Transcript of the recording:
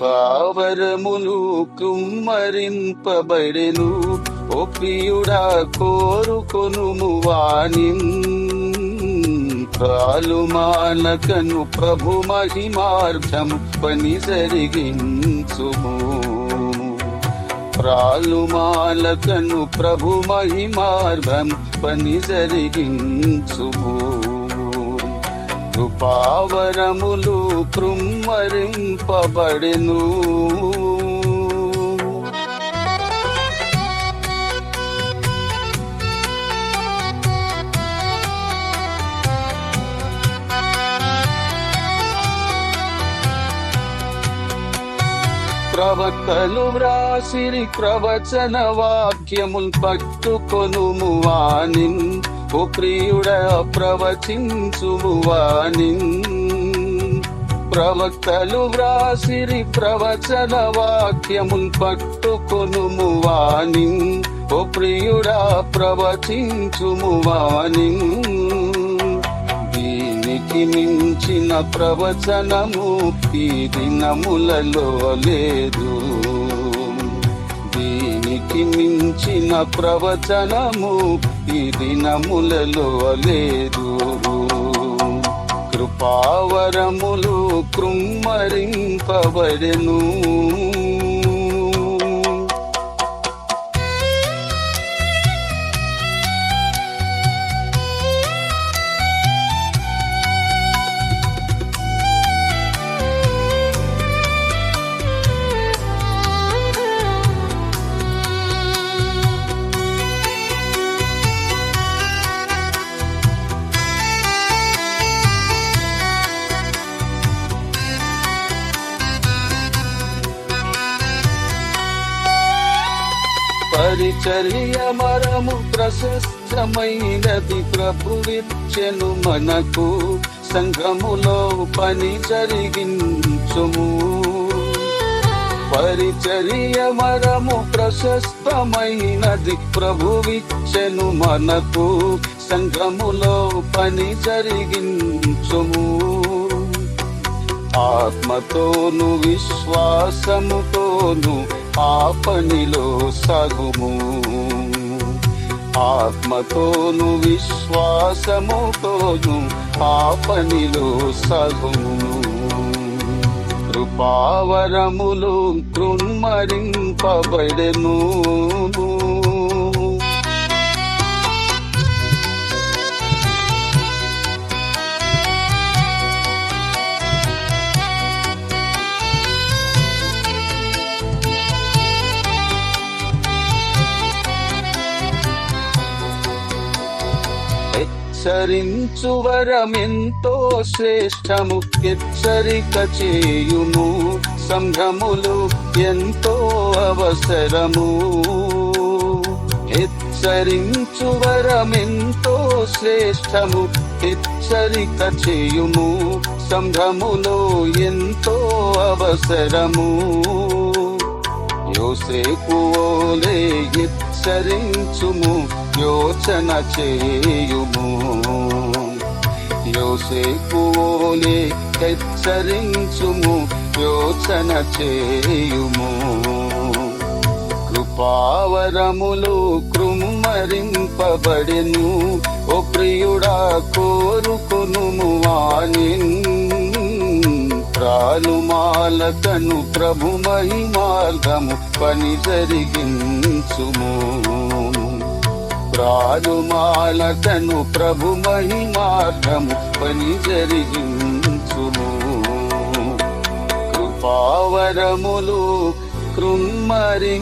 పావరములు కుమ్మరింపబడెను ఓ ప్రియుడా కోరుకొనుము వాణి. కాలు మానకను ప్రభు మహిమార్థము పని జరిగించుము. ప్రాలు మాలకను ప్రభు మహిమార్థం పని జరిగించుము. కృపావరములు కృమ్మరింపబడిను. ప్రవక్తలు వ్రాసిరి ప్రవచన వాక్యముల్ పట్టుకొనుము వానిన్. ఓ ప్రియుడ ప్రవచించుము ప్రవక్తలు వ్రాసిరి ప్రవచన వాక్యమున్ పట్టుకొనుము వాణి. ఓ ప్రియుడా ప్రవచించుము వాణి. దీనికి మించిన ప్రవచనము ఈ దినములలో లేదు. దీనికి మించిన ప్రవచనము ఈ దినములలో లేదు. కృపావరములు కృమ్మరింపబడెను. పరిచర్య మరము ప్రశస్తమైనది ప్రభువిచ్చెను మనకు. సంఘములో పని జరిగించుము. పరిచర్య మరము ప్రశస్తమైనది ప్రభువిచ్చెను మనకు. సంఘములో పని జరిగించుము. ఆత్మతోను విశ్వాసముతోను ఆ పనిలో సగుము. ఆత్మతోను విశ్వాసముతోను ఆ పనిలో సగుము. కృపావరములు కృమ్మరింపబడెను హెచ్చరించు వరమెంతో శ్రేష్టము హెచ్చరిక చేయుము సంఘములు ఎంతో అవసరము. హెచ్చరించు వరమెంతో శ్రేష్టము హెచ్చరిక చేయుము సంఘములో ఎంతో అవసరము. యోసేపు ఓలే హెచ్చరించుము యోచన చేయుము. యోసేపు ఓలే హెచ్చరించుము యోచన చేయుము. కృపావరములు కృమ్మరింపబడెను ఓ ప్రియుడా కోరుకును వాణి ప్రాలు మాలకను ప్రభు మహిమార్గము పని జరిగించుము. ప్రాలు మాలకను ప్రభు మహిమార్గము పని జరిగించుము. కృపావరములు కృమ్మరింపబడెను